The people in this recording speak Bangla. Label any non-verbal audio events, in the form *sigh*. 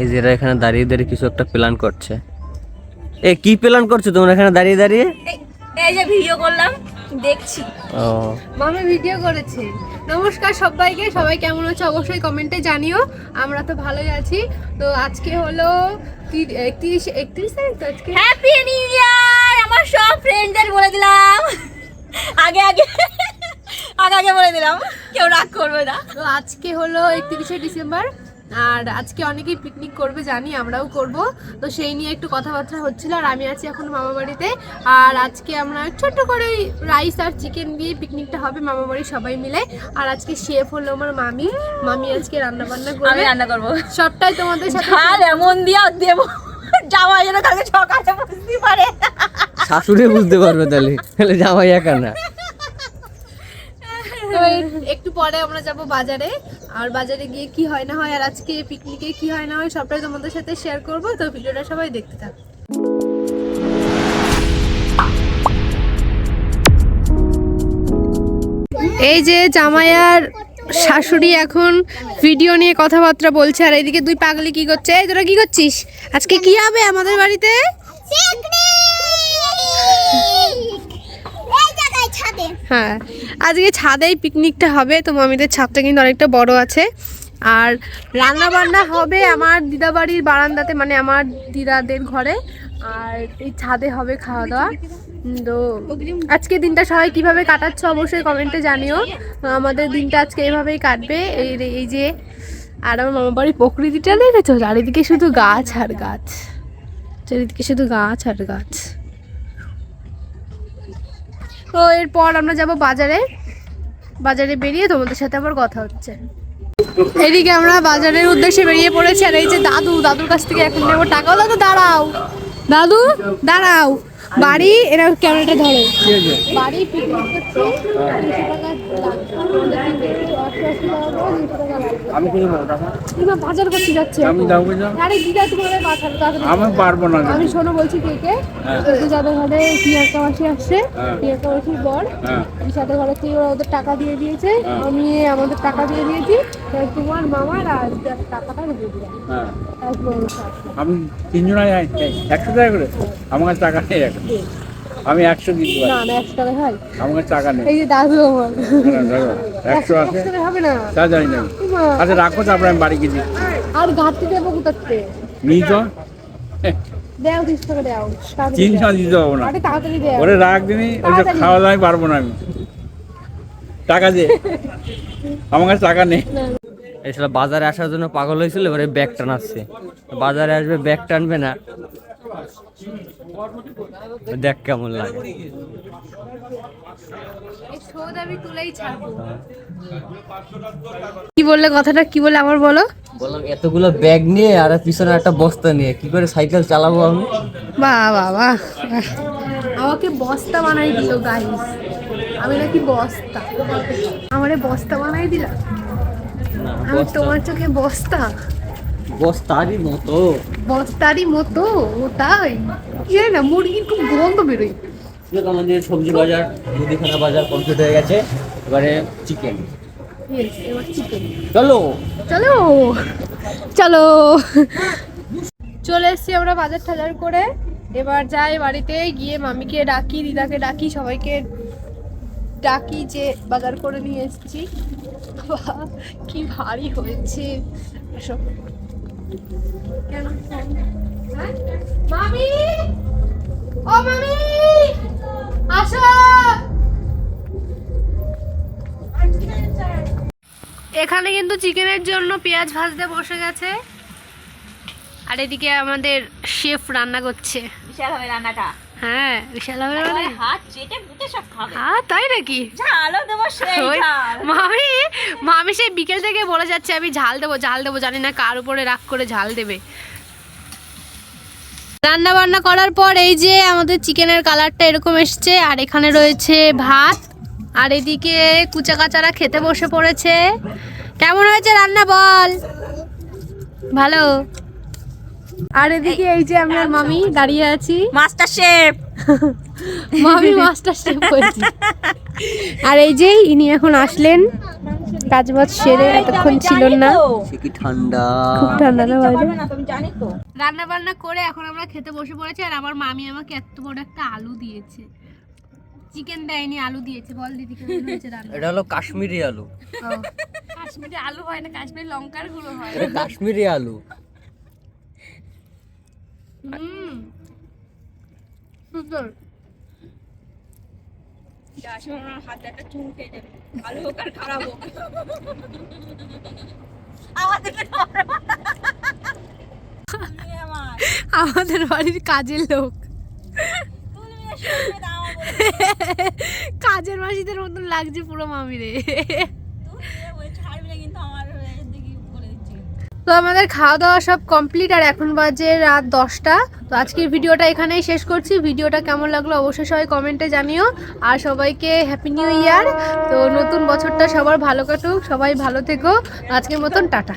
এই যে এরা এখানে দাঁড়িয়ে দাঁড়িয়ে কিছু একটা প্ল্যান করছে। এ কি প্ল্যান করছ তোমরা এখানে দাঁড়িয়ে দাঁড়িয়ে? এই- যে ভিডিও করলাম দেখছি। ও। মামা ভিডিও করেছে। নমস্কার সবাইকে সবাই কেমন আছে অবশ্যই কমেন্টে জানিও। আমরা তো ভালোই আছি। তো আজকে হলো একত্রিশ একত্রিশ তারিখ তো আজকে? হ্যাপি নিউ ইয়ার আমার সব ফ্রেন্ডদের বলে দিলাম। আগে আগে আগে আগে বলে দিলাম। কেউ রাগ করবে না। তো আজকে হলো একত্রিশে ডিসেম্বর। আর আজকে অনেকেই পিকনিক করবে জানি আমরাও করব। তো সেই নিয়ে একটু কথাবার্তা হচ্ছিল আর আমি আছি এখন মামা বাড়িতে। আর আজকে আমরা ছোট্ট করে রাইস আর চিকেন দিয়ে পিকনিকটা হবে মামা বাড়ি সবাই মিলে। আর আজকে শেফ হলো আমার মামি। মামি আজকে রান্না বান্না আমি করবে রান্না করব। সবটাই তোমাদের সাথে ঝাল এমন দিয়া দেবো জামা যেন কালকে সকালে বুঝতে পারে। শাশুড়ি বুঝতে পারবে তাহলে। তাহলে জামাই একা না। একটু পরে আমরা যাব বাজারে। আর বাজারে গিয়ে কি হয় না হয় আর আজকে পিকনিকে কি হয় না হয় সবটাই তোমাদের সাথে শেয়ার করব। তো ভিডিওটা সবাই দেখতে থাক। এই যে জামাইয়ার শাশুড়ি এখন ভিডিও নিয়ে কথাবার্তা বলছে আর এইদিকে দুই পাগলি কি করছে? এই তোরা কি করছিস? আজকে কি হবে আমাদের বাড়িতে? হ্যাঁ। আজকে ছাদেই পিকনিকটা হবে, তো মামিদের ছাদটা কিন্তু অনেকটা বড় আছে। আর রান্না বান্না হবে আমার দিদা বাড়ির বারান্দাতে মানে আমার দিদাদের ঘরে। আর এই ছাদে হবে খাওয়া দাওয়া তো আজকে দিনটা সবাই কীভাবে কাটাচ্ছ অবশ্যই কমেন্টে জানিও। আমাদের দিনটা আজকে এভাবেই কাটবে। এই এই যে, আর আমার মামা বাড়ির প্রকৃতিটা দেখেছ? চারিদিকে শুধু গাছ আর গাছ। চারিদিকে শুধু গাছ আর গাছ। তো এরপর আমরা যাব বাজারে। বাজারে বেরিয়ে তোমাদের সাথে আবার কথা হচ্ছে। এদিকে আমরা বাজারের উদ্দেশ্যে বেরিয়ে পড়েছি আর এই যে দাদু দাদুর কাছ থেকে এখন নেব টাকাও। দাদু দাঁড়াও। দাদু দাঁড়াও। বাড়ি এরা ক্যামেরাটা ধরে। বাড়ি পিকনিক করছে দুশো টাকা লাগবে। একশো আশি টাকা করে দুশো টাকা লাগবে। আমি বলব টাকা বাজার করতে যাচ্ছে আমি দাও বুঝলাম আরে দিদা তোমাকে পাঠাবো তাড়াতাড়ি। আমি পারব না আমি শোনো বলছি কে কে? একটু যাদের ঘরে প্রিয়াঙ্কা মাসি আসছে হ্যাঁ। প্রিয়াঙ্কা মাসির বর হ্যাঁ। সাথে ঘরে ওরা ওদের টাকা দিয়ে দিয়েছে। হ্যাঁ। আমি আমাদের টাকা দিয়ে দিয়েছি। তাই তোমার মামার আর টাকাটা দিয়ে দিলাম। হ্যাঁ। আমি তিনজনাই একশো টাকা করে? আমার কাছে টাকা নেই এখন। আমি একশো দিতে পারি। না না একশো টাকা হয়। আমার কাছে টাকা নেই। এই যে দাদু আমার। একশো আছে। হবে না। তা জানি না। আচ্ছা রাখো তারপরে আমি বাড়ি গিয়ে দিচ্ছি আর ঘাটতি দেবো কোথাতে নিয়ে তো দেও তিরিশ টাকা দেও। তিনশো দিতে পারব না। তাড়াতাড়ি দেও। ওরে রাখ দিনি খাওয়া দাওয়া পারব না আমি। টাকা দে। আমার কাছে টাকা নেই। এই শালা বাজারে আসার জন্য পাগল হয়েছিল এবারে ব্যাগ টানাচ্ছে। বাজারে আসবে ব্যাগ টানবে না। দেখ কেমন লাগে। কি বললে কথাটা? কি বলে আবার বলো? বললাম এতগুলো ব্যাগ নিয়ে আর পিছনে একটা বস্তা নিয়ে কি করে সাইকেল চালাবো আমি? বাহ বাহ বাহ আমাকে বস্তা বানাই দিল গাইস আমি নাকি বস্তা। আমারে বস্তা বানাই দিলাম আমি তোমার চোখে বস্তা? বস্তারই মতো। বস্তারই মতো ও তাই? কি জানি না মুরগির খুব গন্ধ বেরোয়। দেখ আমাদের সবজি বাজার মুদিখানা বাজার কমপ্লিট হয়ে গেছে। এবারে চিকেন চলো। চলো। চলো। চলে এসছি আমরা বাজার টাজার করে। এবার যাই বাড়িতে গিয়ে মামিকে ডাকি দিদাকে ডাকি সবাইকে ডাকি যে বাজার করে নিয়ে এসেছি। কি ভারী হয়েছে। হ্যাঁ? মামি? ও মামি! আসো! এখানে কিন্তু চিকেনের জন্য পেঁয়াজ ভাজতে বসে গেছে। আর এদিকে আমাদের শেফ রান্না করছে। বিশাল হবে রান্নাটা। হ্যাঁ বিশাল হবে মানে? হাত চেটে বুটে সব খাবে। হ্যাঁ তাই নাকি? ঝালও দেবো সেই মামি মামি সেই বিকেল থেকে বলে যাচ্ছে আমি ঝাল দেবো ঝাল দেবো জানি না কার উপরে রাগ করে ঝাল দেবে। রান্না বান্না করার পর এই যে আমাদের চিকেনের কালারটা এরকম এসছে আর এখানে রয়েছে ভাত আর এদিকে কুচা কাচারা খেতে বসে পড়েছে। কেমন হয়েছে রান্না বল? ভালো? আর এদিকে এই যে আমি আর মামি দাঁড়িয়ে আছি। মাস্টার শেফ *laughs* মামি মাস্টার শেফ হয়েছি আর এই যে ইনি এখন আসলেন। কাজ বাজ সেরে এতক্ষণ ছিল না। কি ঠান্ডা। খুব ঠান্ডা না বাইরে? তুমি জানি রান্না বান্না করে এখন আমরা খেতে বসে পড়েছি আর আমার মামি আমাকে এত বড় একটা আলু দিয়েছে। চিকেন দেয়নি আলু দিয়েছে। বল দিদি কেমন হয়েছে রান্না এটা হলো কাশ্মীরি আলু। কাশ্মীরি আলু হয় না কাশ্মীরি লঙ্কার গুঁড়ো হয়। কাশ্মীরি আলু। সুন্দর। আমাদের বাড়ির কাজের লোক। কাজের মাসিদের মতন লাগছে পুরো মামিরে ছাড়বি না কিন্তু আমার দিকে বলে দিচ্ছি তো আমাদের খাওয়া দাওয়া সব কমপ্লিট আর এখন বাজে রাত দশটা। তো আজকের ভিডিওটা এখানেই শেষ করছি। ভিডিওটা কেমন লাগল অবশ্যই সবাই কমেন্টে জানিও। আর সবাইকে হ্যাপি নিউ ইয়ার তো নতুন বছরটা সবার ভালো কাটুক, সবাই ভালো থেকো। আজকের মতন টাটা।